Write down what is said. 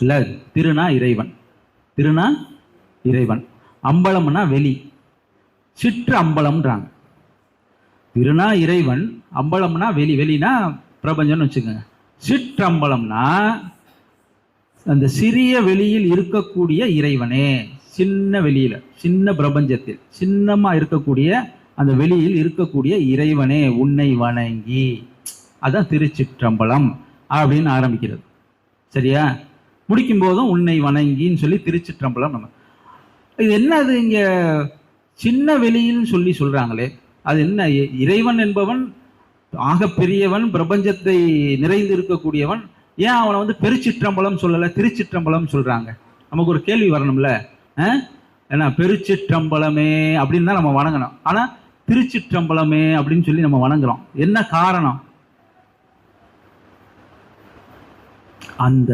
இல்லை திருனா இறைவன். திருனா இறைவன். அம்பலம்னா வெளி. சிற்று அம்பலம்ன்றாங்க. திருனா இறைவன் அம்பலம்னா வெளி. வெளினா பிரபஞ்சம்னு வச்சுக்கோங்க. சிற்றம்பலம்னா அந்த சிறிய வெளியில் இருக்கக்கூடிய இறைவனே. சின்ன வெளியில் சின்ன பிரபஞ்சத்தில் சின்னமாக இருக்கக்கூடிய அந்த வெளியில் இருக்கக்கூடிய இறைவனே உன்னை வணங்கி. அதான் திருச்சிற்றம்பலம் அப்படின்னு ஆரம்பிக்கிறது. சரியா? முடிக்கும் போதும் உன்னை வணங்கின்னு சொல்லி திருச்சிற்றம்பலம் நம்ம. இது என்ன அது இங்கே சின்ன வெளியில்னு சொல்லி சொல்கிறாங்களே அது என்ன இ- இறைவன் என்பவன் ஆக பெரியவன் பிரபஞ்சத்தை நிறைந்து இருக்கக்கூடியவன் ஏன் அவனை வந்து பெருச்சிற்றம்பலம் சொல்லலை திருச்சிற்றம்பலம் சொல்கிறாங்க நமக்கு ஒரு கேள்வி வரணும்ல ஏன்னா பெருச்சிற்றம்பலமே அப்படின்னு தான் நம்ம வணங்கணும். ஆனால் திருச்சிற்றம்பலமே அப்படின்னு சொல்லி நம்ம வணங்குறோம். என்ன காரணம்? அந்த